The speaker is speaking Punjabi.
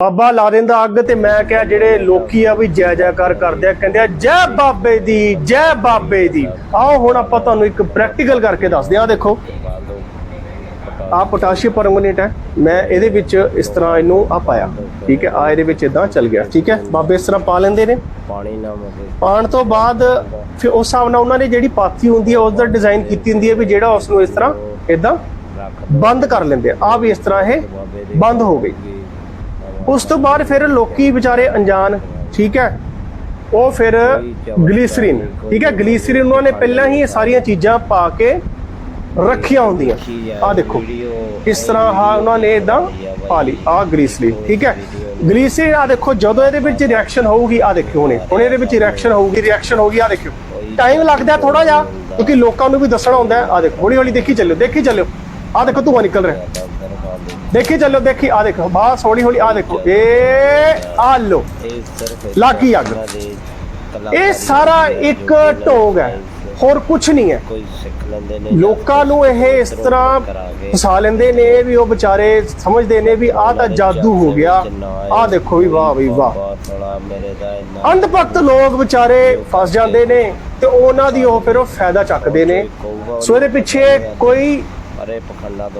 ਬਾਬਾ ਲਾ ਦਿੰਦਾ ਅੱਗ ਤੇ ਮੈਂ ਕਿਹਾ ਜਿਹੜੇ ਲੋਕੀ ਆ ਵੀ ਜੈ ਜੈਕਾਰ ਕਰਦੇ ਆ ਕਹਿੰਦੇ ਆ ਜੈ ਬਾਬੇ ਦੀ ਜੈ ਬਾਬੇ ਦੀ। ਆਓ ਹੁਣ ਆਪਾਂ ਤੁਹਾਨੂੰ ਇੱਕ ਪ੍ਰੈਕਟੀਕਲ ਕਰਕੇ ਦੱਸਦੇ ਆ ਦੇਖੋ। ਆ ਪੋਟਾਸ਼ੀਅਮ ਪਰਮੈਂਗਨੇਟ ਹੈ। ਮੈਂ ਇਹਦੇ ਵਿੱਚ ਇਸ ਤਰ੍ਹਾਂ ਇਹਨੂੰ ਆ ਪਾਇਆ। ਠੀਕ ਹੈ ਆ ਇਹਦੇ ਵਿੱਚ ਇਦਾਂ ਚੱਲ ਗਿਆ। ਠੀਕ ਹੈ ਬਾਬੇ ਇਸ ਤਰ੍ਹਾਂ ਪਾ ਲੈਂਦੇ ਨੇ। ਪਾਣੀ ਨਾ ਮਗੇ ਪਾਣ ਤੋਂ ਬਾਅਦ ਫਿਰ ਉਸ ਹਿਸਾਬ ਨਾਲ ਉਹਨਾਂ ਨੇ ਜਿਹੜੀ ਪਾਥੀ ਹੁੰਦੀ ਹੈ ਉਸ ਦਾ ਡਿਜ਼ਾਈਨ ਕੀਤੀ ਹੁੰਦੀ ਹੈ ਵੀ ਜਿਹੜਾ ਉਸ ਨੂੰ ਇਸ ਤਰ੍ਹਾਂ ਇਦਾਂ ਬੰਦ ਕਰ ਲੈਂਦੇ ਆ। ਆ ਵੀ ਇਸ ਤਰ੍ਹਾਂ ਇਹ ਬੰਦ ਹੋ ਗਈ। ਉਸ ਤੋਂ ਬਾਅਦ ਫਿਰ ਲੋਕੀ ਵਿਚਾਰੇ ਅਣਜਾਣ, ਠੀਕ ਹੈ, ਉਹ ਫਿਰ ਗਲੀਸਰੀਨ, ਠੀਕ ਹੈ, ਗਲੀਸਰੀਨ ਉਹਨਾਂ ਨੇ ਪਹਿਲਾਂ ਹੀ ਇਹ ਸਾਰੀਆਂ ਚੀਜ਼ਾਂ ਪਾ ਕੇ ਰੱਖੀਆਂ ਹੁੰਦੀਆਂ। ਆ ਦੇਖੋ ਇਸ ਤਰ੍ਹਾਂ ਹਾਂ ਉਹਨਾਂ ਨੇ ਇਦਾਂ ਪਾ ਲਈ ਆ ਗਲੀਸਰੀਨ, ਠੀਕ ਹੈ। ਗਲੀਸਰੀਨ ਆ ਦੇਖੋ, ਜਦੋਂ ਇਹਦੇ ਵਿੱਚ ਰਿਐਕਸ਼ਨ ਹੋਊਗੀ ਆ ਦੇਖਿਓ ਹੁਣੇ, ਹੁਣ ਇਹਦੇ ਵਿੱਚ ਰਿਐਕਸ਼ਨ ਹੋਊਗੀ ਰਿਐਕਸ਼ਨ ਹੋਊਗੀ ਆ ਦੇਖਿਓ। ਟਾਈਮ ਲੱਗਦਾ ਥੋੜਾ ਜਿਹਾ, ਕਿਉਂਕਿ ਲੋਕਾਂ ਨੂੰ ਵੀ ਦੱਸਣਾ ਹੁੰਦਾ ਹੈ ਆ ਦੇਖੋ ਹੌਲੀ ਹੌਲੀ ਦੇਖੀ ਚੱਲਿਓ ਦੇਖੀ ਚੱਲਿਓ। ਆ ਦੇਖੋ ਧੂਆ ਨਿਕਲ ਰਿਹਾ। ਦੇਖੀ ਚੱਲਿਓ ਦੇਖੀ ਆ ਦੇਖੋ, ਬਾਸ ਹੌਲੀ ਹੌਲੀ ਆ ਦੇਖੋ। ਇਹ ਆ ਲੋ ਇਹ ਅੱਗ। ਇਹ ਸਾਰਾ ਇੱਕ ਢੋਂਗ ਹੈ, ਹੋਰ ਕੁਝ ਨਹੀਂ ਹੈ। ਲੋਕਾਂ ਨੂੰ ਇਹ ਇਸ ਤਰ੍ਹਾਂ ਫਸਾ ਲੈਂਦੇ ਨੇ ਵੀ ਉਹ ਵਿਚਾਰੇ ਸਮਝਦੇ ਨੇ ਵੀ ਆਹ ਤਾਂ ਜਾਦੂ ਹੋ ਗਿਆ। ਆਹ ਦੇਖੋ ਵੀ ਵਾਹ ਵੀ ਵਾਹ। ਥੋੜਾ ਅੰਧ ਭਗਤ ਲੋਕ ਵਿਚਾਰੇ ਫਸ ਜਾਂਦੇ ਨੇ ਤੇ ਉਹਨਾਂ ਦੀ ਉਹ ਫਿਰ ਉਹ ਫਾਇਦਾ ਚੱਕਦੇ ਨੇ। ਸੋ ਇਹਦੇ ਪਿੱਛੇ ਕੋਈ pared por cada lado.